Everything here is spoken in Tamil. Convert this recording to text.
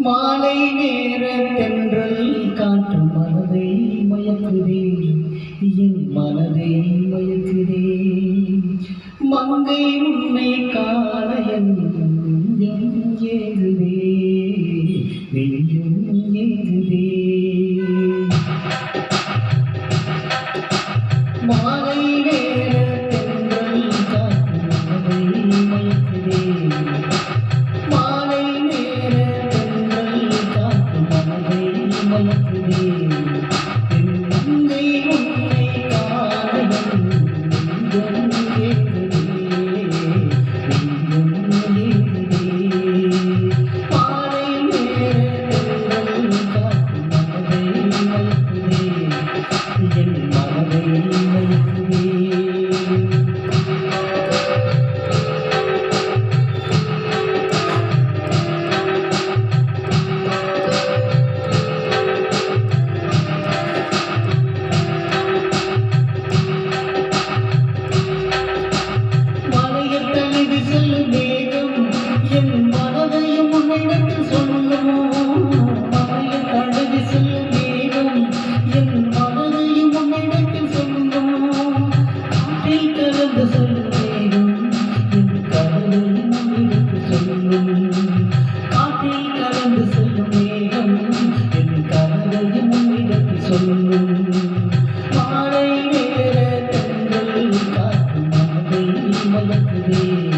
மாலை நேர தென்றல் காற்று மனதை மயக்குதே. என் மனதை மயக்குதே. மங்கை உன்னை காண என் ஏ Amen. மலக்குதே